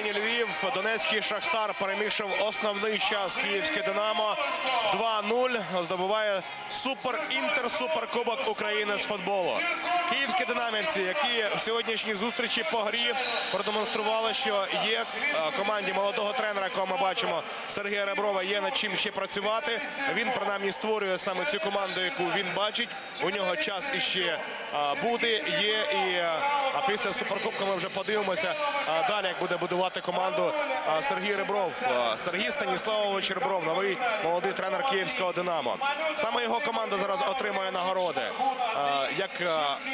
Львів, Донецький Шахтар, перемігши в основний час Київське Динамо 2-0, здобуває супер інтер суперкубок України з футболу. Київські динамівці, які в сьогоднішній зустрічі по грі продемонстрували, що є е, команді молодого тренера, якого ми бачимо, Сергія Реброва, є над чим ще працювати. Він принаймні створює саме цю команду, яку він бачить. У нього час іще е, буде, є і е, після суперкубка ми вже подивимося далі, як буде будувати команду Сергій Ребров. Сергій Станіславович Ребров, новий молодий тренер київського Динамо. Саме його команда зараз отримує нагороди як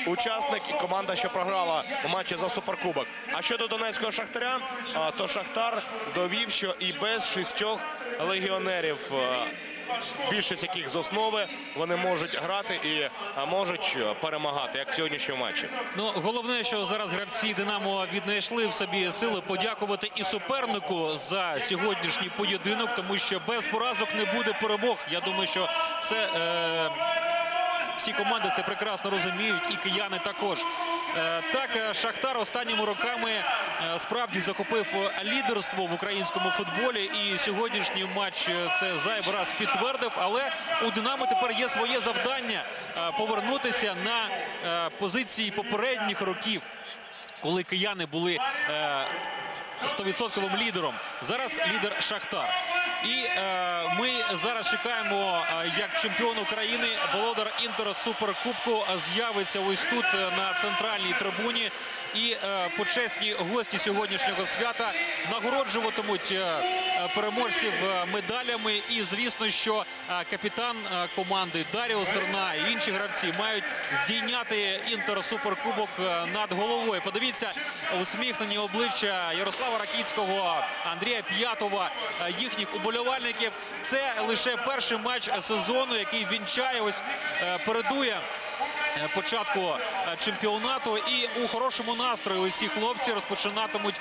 учасник і команда, що програла у матчі за суперкубок. А щодо донецького шахтаря, то Шахтар довів, що і без шістьох легіонерів. Більшість яких з основи вони можуть грати і можуть е, перемагати, як в сьогоднішньому матчі. Ну, головне, що зараз гравці Динамо віднайшли в собі сили подякувати і супернику за сьогоднішній поєдинок, тому що без поразок не буде перемог. Я думаю, що все. Е... Всі команди це прекрасно розуміють, і кияни також. Е, Так, е, Шахтар останніми роками е, справді захопив лідерство в українському футболі. І сьогоднішній матч це зайвий раз підтвердив. Але у Динамо тепер є своє завдання повернутися на позиції попередніх років, коли кияни були. Стовідсотковим лідером зараз лідер Шахтар. І е, ми зараз чекаємо, е, як чемпіон України, володар Інтер Суперкубку з'явиться ось тут е, на центральній трибуні. І е, почесні гості сьогоднішнього свята нагороджуватимуть е, переможців медалями. І звісно, що капітан команди Даріо Серна і інші гравці мають здійняти Інтер Суперкубок над головою. Подивіться усміхнені обличчя Ярослава Ракіцького, Андрія П'ятова, е, їхніх уболівальників. Це лише перший матч сезону, який вінчає ось е, передує. е, Початку чемпіонату і у хорошому настрої усі хлопці розпочинатимуть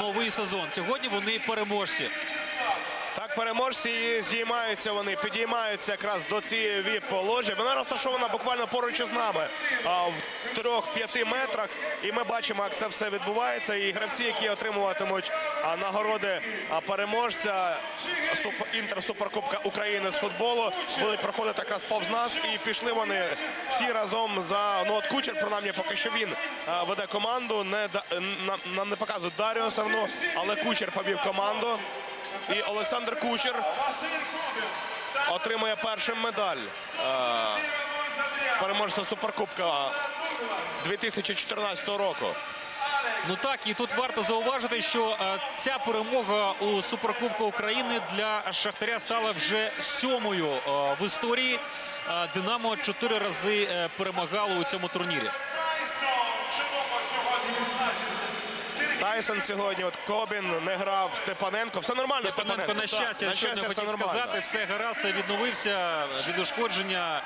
новий сезон. Сьогодні вони переможці. Переможці і здіймаються вони, підіймаються якраз до цієї віп-ложі. Вона розташована буквально поруч із нами в трьох-п'яти метрах. І ми бачимо, як це все відбувається. І гравці, які отримуватимуть нагороди переможця суп- інтер-суперкубка України з футболу, будуть проходити якраз повз нас. І пішли вони всі разом за ну от кучер, принаймні, поки що він веде команду. Нам, не показують Даріо Савну, але кучер повів команду. І Олександр Кучер отримує першим медаль е, переможця Суперкубка 2014 року. Ну так, і тут варто зауважити, що е, ця перемога у Суперкубку України для Шахтаря стала вже сьомою е, в історії. Динамо чотири рази е, перемагало у цьому турнірі. Тайсон сьогодні, от Кобін не грав, Степаненко. Все нормально, Степаненко, на щастя, на щастя, все хотів нормально. сказати, все гаразд, відновився від ушкодження.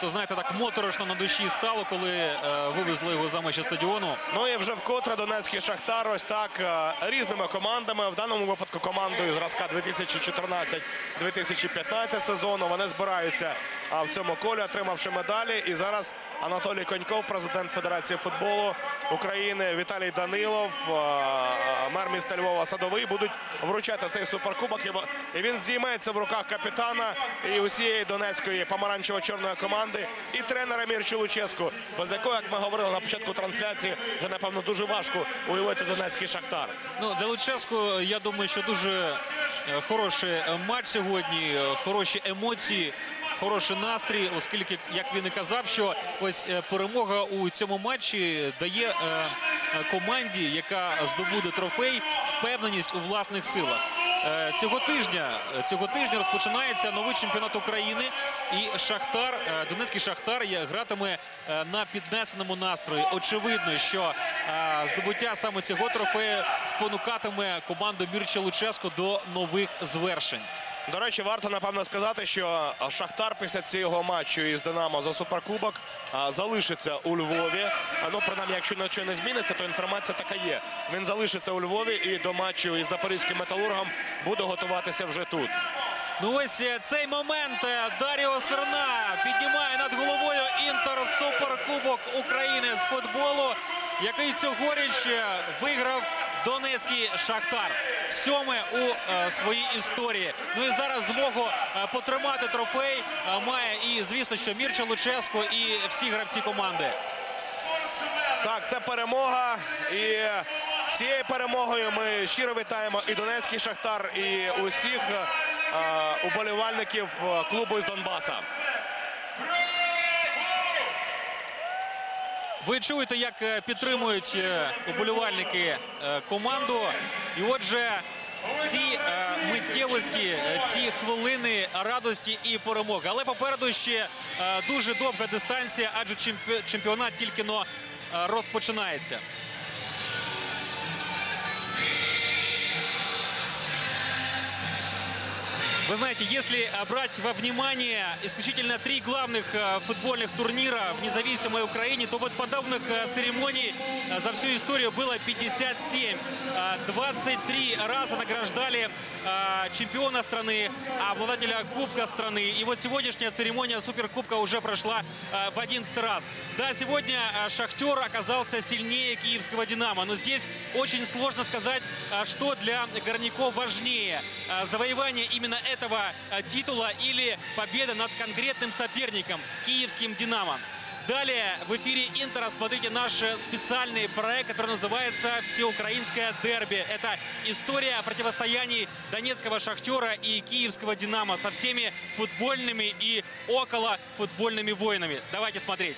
То знаєте, так моторошно на душі стало, коли е, вивезли його за межі стадіону. Ну і вже вкотре Донецький Шахтар ось так е, різними командами. В даному випадку командою зразка 2014-2015 сезону. Вони збираються а, в цьому колі, отримавши медалі. І зараз Анатолій Коньков, президент Федерації футболу України, Віталій Данилов, е, мер міста Львова Садовий будуть вручати цей суперкубок. І він здіймається в руках капітана і усієї донецької помаранчево-чорної команди, і тренера Мірчу Луческу, без якого, як ми говорили на початку трансляції, вже напевно дуже важко уявити донецький шахтар. Ну, для Луческу, я думаю, що дуже е, хороший е, матч сьогодні, е, хороші емоції, хороший настрій, оскільки, як він і казав, що ось е, перемога у цьому матчі дає е, команді, яка здобуде трофей, впевненість у власних силах. Е, Цього тижня цього тижня розпочинається новий чемпіонат України, і Шахтар, Донецький Шахтар гратиме на піднесеному настрої. Очевидно, що здобуття саме цього трофею спонукатиме команду Мірча Луческо до нових звершень. До речі, варто напевно сказати, що Шахтар після цього матчу із Динамо за суперкубок залишиться у Львові. Ну, принаймні, якщо нічого не зміниться, то інформація така є. Він залишиться у Львові і до матчу із запорізьким металургом буде готуватися вже тут. Ну ось е, цей момент е, Даріо Серна піднімає над головою Інтер Суперкубок України з футболу, який цьогоріч е, виграв Донецький Шахтар. Сьоме у е, своїй історії. Ну і зараз змогу е, потримати трофей е, має і, звісно, що Мірча Луческо і всі гравці команди. Так, це перемога. І з цією перемогою ми щиро вітаємо і Донецький Шахтар, і усіх уболівальників клубу із Донбаса. Ви чуєте, як е, підтримують е, уболівальники е, команду. І отже, ці миттєвості, ці хвилини радості і перемоги. Але попереду ще дуже довга дистанція, адже чемпі- чемпіонат тільки но розпочинається. Вы знаете, если брать во внимание исключительно три главных э, футбольных турнира в независимой Украине, то вот подобных э, церемоний э, за всю историю было 57. Э, 23 раза награждали чемпиона страны, обладателя Кубка страны. И вот сегодняшняя церемония Суперкубка уже прошла в 11 раз. Да, сегодня Шахтер оказался сильнее киевского Динамо, но здесь очень сложно сказать, что для горняков важнее. Завоевание именно этого э, титула или победа над конкретным соперником, киевским Динамо. Далее в эфире Интера смотрите наш э, специальный проект, который называется «Всеукраинское дерби». Это история противостояний Донецкого «Шахтера» и киевского «Динамо» со всеми футбольными и около футбольными войнами. Давайте смотреть.